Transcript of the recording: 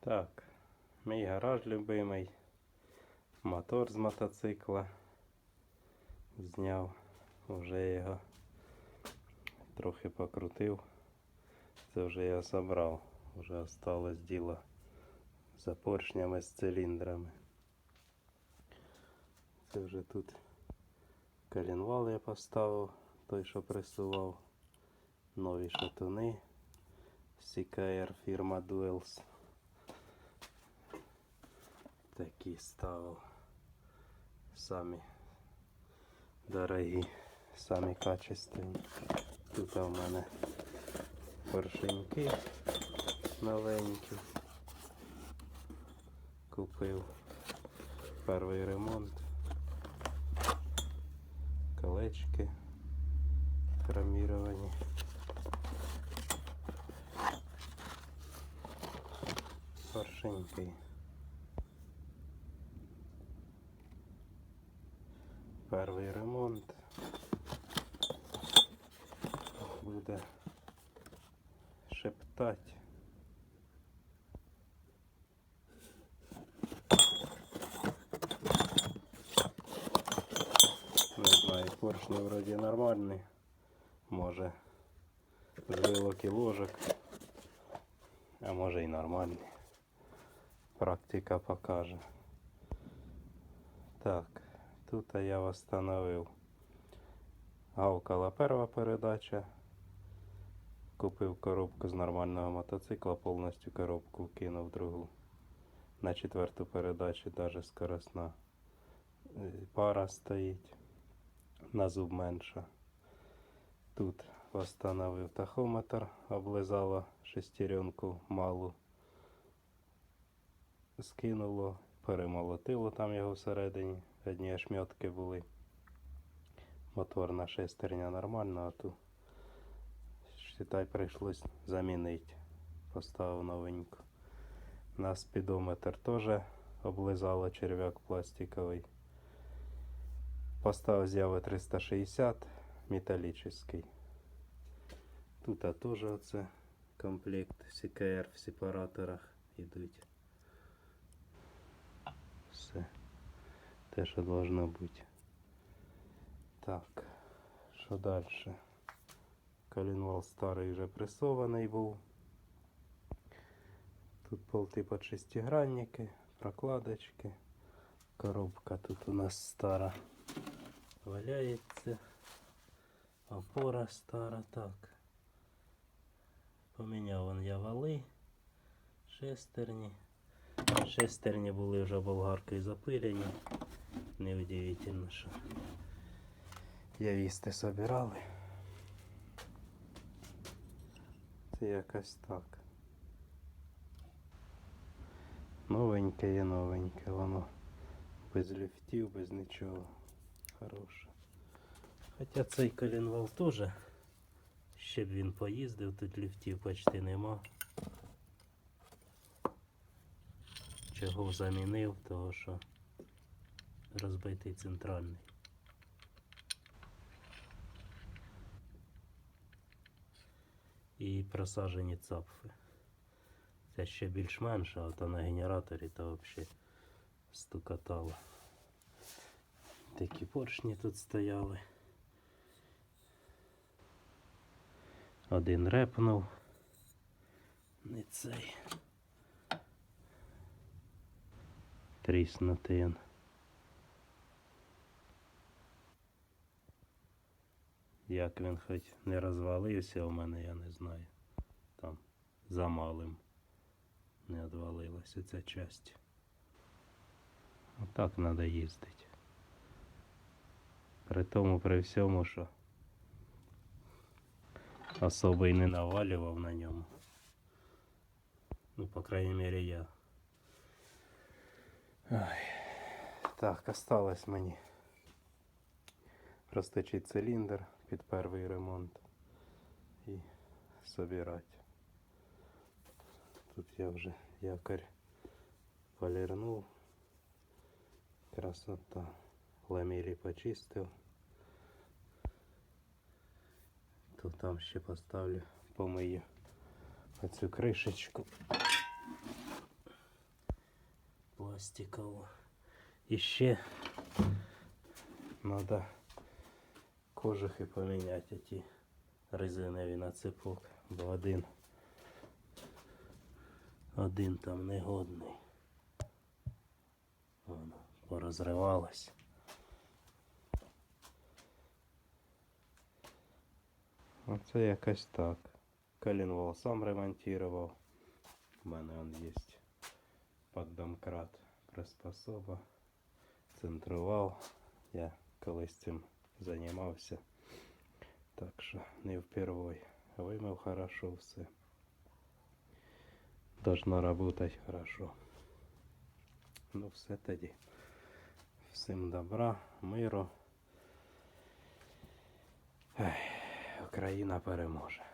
Так, мій гараж любимий. Мотор з мотоцикла. Зняв, вже його трохи покрутив. Це вже я забрав. Вже осталось діло за поршнями з циліндрами. Це вже тут коленвал я поставив, той, що присував. Нові шатуни. CKR фірма Duels. Такі ставив. Самі дорогі, самі качественні. Тут у мене поршеньки новенькі. Купив перший ремонт. Колечки хроміровані. Поршеньки. Перший ремонт. Буде шептать. Не знаю, поршні вроді нормальні. Може з вилок і ложок. А може і нормальні. Практика покаже. Так, тут я восстановив. Гавкала перша передача. Купив коробку з нормального мотоцикла, повністю коробку вкинув другу. На четверту передачу навіть скоростна е, пара стоїть. На зуб менша. Тут встановив тахометр, облизало шестеренку малу. Скинуло, перемолотило там його всередині. Одні ошметки були. Моторна шестерня нормальна, а ту считай прийшлось замінити. Поставив новеньку. На спідометр теж облизало черв'як пластиковий. Поставив з'яви 360 металлический. Тут теж оце комплект CKR в сепараторах йдуть. Все. Те, що должно бути. Так, що далі? Колінвал старий вже пресований був. Тут болти під шестигранники, прокладочки. Коробка тут у нас стара валяється. Опора стара, так. Поміняв я вали, шестерні. Шестерні були вже болгаркою запилені. Неудивительно, що явісти собирали. Це якось так. Новеньке є новеньке, воно без ліфтів, без нічого. Хороше. Хоча цей коленвал теж, ще б він поїздив, тут ліфтів почти нема. Чого замінив, того що розбитий центральний. І просажені цапфи. Це ще більш-менш, а то на генераторі то взагалі стукатало. Такі поршні тут стояли. Один репнув. Не цей. Тріснутий. Як він хоч не розвалився у мене, я не знаю. Там за малим не відвалилася ця часть. Отак треба їздити. При тому, при всьому, що особо не навалював на ньому. Ну, по крайней мере, я. Ой. Так, осталось мені розточити циліндр під перший ремонт і собирати. Тут я вже якорь полірнув. Красота. Ламелі почистив. То там ще поставлю, помию оцю кришечку. Пластикову. І ще треба кожухи поміняти ті резинові на цепок, бо один. Один там негодний. Воно порозривалось. Оце якось так. Коленвал сам ремонтував. У мене он є поддомкрат приспособа. Центрував. Я колись цим займався. Так що не впервой. Вимив хорошо все. Должно работать хорошо. Ну все тоді. Всім добра, миру. Ех, Україна переможе.